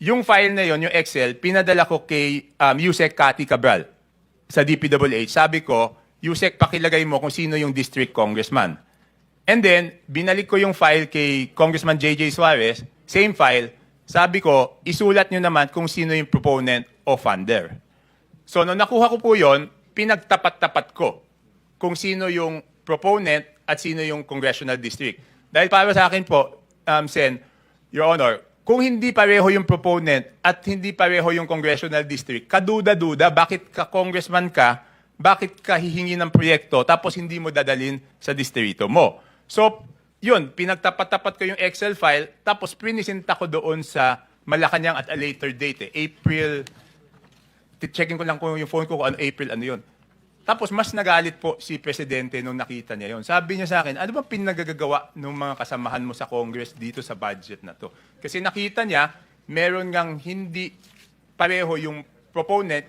yung file na yon, yung Excel, pinadala ko kay um, Yusek Cathy Cabral sa DPWH. Sabi ko, Yusek, pakilagay mo kung sino yung district congressman. And then, binalik ko yung file kay Congressman JJ Suarez, same file. Sabi ko, isulat nyo naman kung sino yung proponent o funder. So, nung nakuha ko po yon, pinagtapat-tapat ko kung sino yung proponent at sino yung congressional district. Dahil para sa akin po, um, Sen, Your Honor, kung hindi pareho yung proponent at hindi pareho yung congressional district, kaduda-duda, bakit ka congressman ka, bakit ka hihingi ng proyekto tapos hindi mo dadalin sa distrito mo. So, yun, pinagtapat-tapat ko yung Excel file, tapos prinisinta ko doon sa Malacanang at a later date, eh, April checking ko lang kung yung phone ko ano April, ano yun. Tapos mas nagalit po si Presidente nung nakita niya yon. Sabi niya sa akin, ano bang pinagagagawa ng mga kasamahan mo sa Congress dito sa budget na to? Kasi nakita niya, meron ngang hindi pareho yung proponent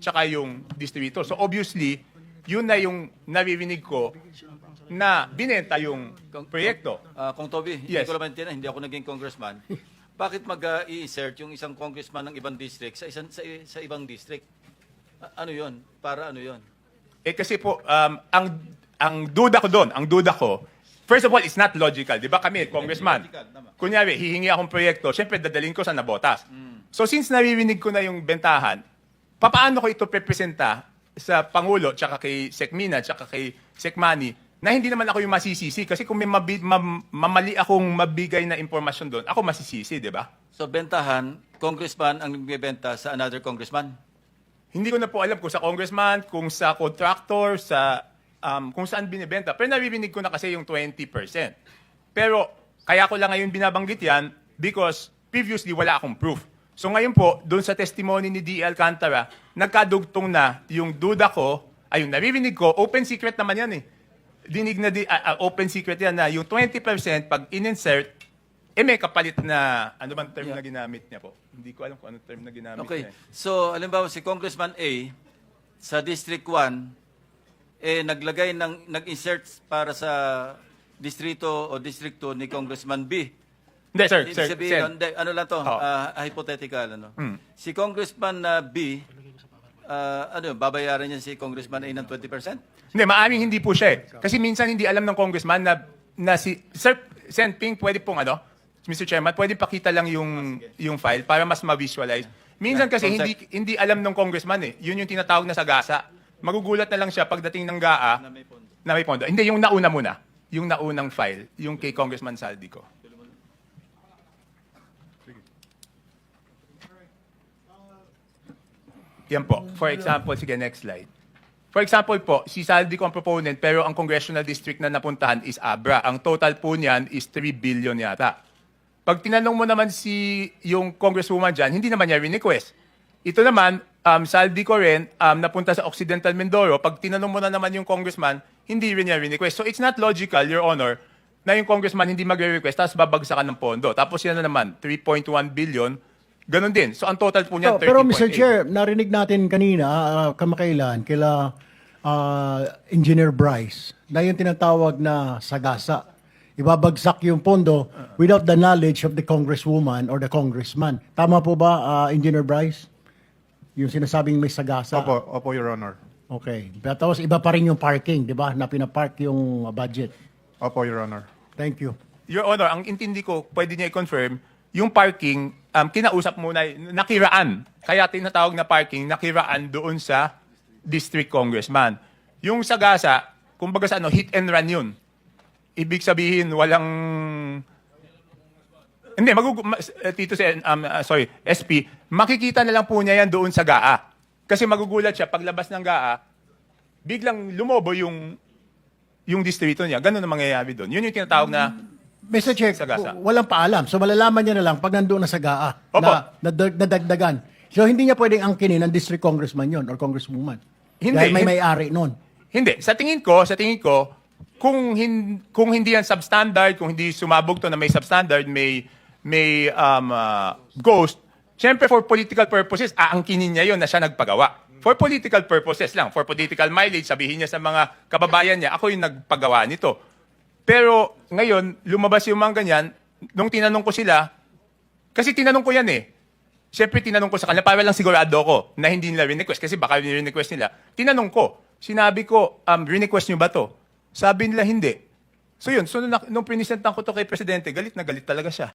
tsaka yung distributor. So obviously, yun na yung naririnig ko na binenta yung proyekto. Ah, Kung Toby, hindi Yes. ko naman tinanong, hindi ako naging congressman. Bakit mag-i-insert yung isang congressman ng ibang district sa isang sa, sa ibang district? A- ano 'yon? Para ano 'yon? Eh kasi po, um, ang, ang duda ko doon, ang duda ko, first of all, it's not logical. Di ba kami, congressman, kunyari, hihingi akong proyekto, syempre dadalhin ko sa nabotas. So since naririnig ko na yung bentahan, papaano ko ito representa sa Pangulo, tsaka kay Sekmina, tsaka kay Sekmani, na hindi naman ako yung masisisi. Kasi kung may mabi, mam- mamali akong mabigay na impormasyon doon, ako masisisi, di ba? So bentahan, congressman ang nagbebenta sa another congressman. Hindi ko na po alam kung sa congressman, kung sa contractor, sa um, kung saan binibenta. Pero naririnig ko na kasi yung 20%. Pero kaya ko lang ngayon binabanggit yan because previously wala akong proof. So ngayon po, doon sa testimony ni D. Alcantara, nagkadugtong na yung duda ko, ay yung naririnig ko, open secret naman yan eh. Dinig na di, ah, ah, open secret yan na yung 20% pag in-insert, eh may kapalit na, ano bang term Yeah. na ginamit niya po? Hindi ko alam kung anong term na ginamit Okay. niya. eh. So, alimbawa si Congressman A sa District 1 eh naglagay ng nag-insert para sa distrito o District 2 ni Congressman B. Hindi, sir, Ibig sir, sabihin, sir. hindi, ano lang to, Oo. ah, hypothetical. Ano? Hmm. Si Congressman na B, ah, ano, yun, babayaran niya si Congressman A ng 20%? Hindi, maaming hindi po siya eh. Kasi minsan hindi alam ng congressman na, na si... Sir, Sen Ping, pwede pong ano, Mr. Chairman, pwede pakita lang yung, yung file para mas ma-visualize. Minsan kasi hindi hindi alam ng congressman eh. Yun yung tinatawag na sagasa. Magugulat na lang siya pagdating ng GAA Na may pondo. na may pondo. Hindi, yung nauna muna. Yung naunang file, yung kay Congressman Saldico. Yan po. For example, sige, next slide. For example po, si Saldico ang proponent pero ang congressional district na napuntahan is Abra. Ang total po niyan is 3 billion yata. Pag tinanong mo naman si yung congresswoman dyan, hindi naman niya request. Ito naman, um, Saldico rin, um, napunta sa Occidental Mindoro. Pag tinanong mo na naman yung congressman, hindi rin niya request. So it's not logical, Your Honor, na yung congressman hindi magre-request tapos babagsakan ng pondo. Tapos yan na naman, 3.1 billion. Ganon din. So ang total po niyan, Oh, pero 13.8. Mr. Chair, narinig natin kanina, ah, kamakailan, kila ah, Engineer Bryce, na yung tinatawag na sagasa. Ibabagsak yung pondo without the knowledge of the congresswoman or the congressman. Tama po ba, ah, Engineer Bryce? Yung sinasabing may sagasa. Opo, opo, Your Honor. Okay. Pero Tapos iba pa rin yung parking, di ba? Na pinapark yung ah, budget. Opo, Your Honor. Thank you. Your Honor, ang intindi ko, pwede niya i-confirm, yung parking, um, kinausap muna, nakiraan. Kaya tinatawag na parking, nakiraan doon sa district congressman. Yung sa gasa, kumbaga sa ano, hit and run yun. Ibig sabihin, walang... Hindi, magug... ma- eh, Tito, si, um, uh, sorry, SP, makikita na lang po niya yan doon sa GAA. Kasi magugulat siya, paglabas ng GAA, biglang lumobo yung yung distrito niya. Ganun ang mangyayari doon. Yun yung tinatawag na Mr. Chair, Sagasa. walang paalam. So malalaman niya na lang pag nandoon na sa GAA Opo. na, na, nadagdagan. So hindi niya pwedeng angkinin ng district congressman yon or congresswoman. Hindi. Dahil may may-ari nun. Hindi. Sa tingin ko, sa tingin ko, kung, hin, kung hindi yan substandard, kung hindi sumabog to na may substandard, may, may um, uh, ghost, syempre for political purposes, aangkinin niya yon na siya nagpagawa. For political purposes lang. For political mileage, sabihin niya sa mga kababayan niya, ako yung nagpagawa nito. Pero ngayon, lumabas yung mga ganyan, nung tinanong ko sila, kasi tinanong ko yan eh, Siyempre, tinanong ko sa kanila, para lang sigurado ko na hindi nila request kasi baka request nila. Tinanong ko, sinabi ko, um, request nyo ba to? Sabi nila, hindi. So yun, so nung, nung pinisentan ko to kay Presidente, galit na galit talaga siya.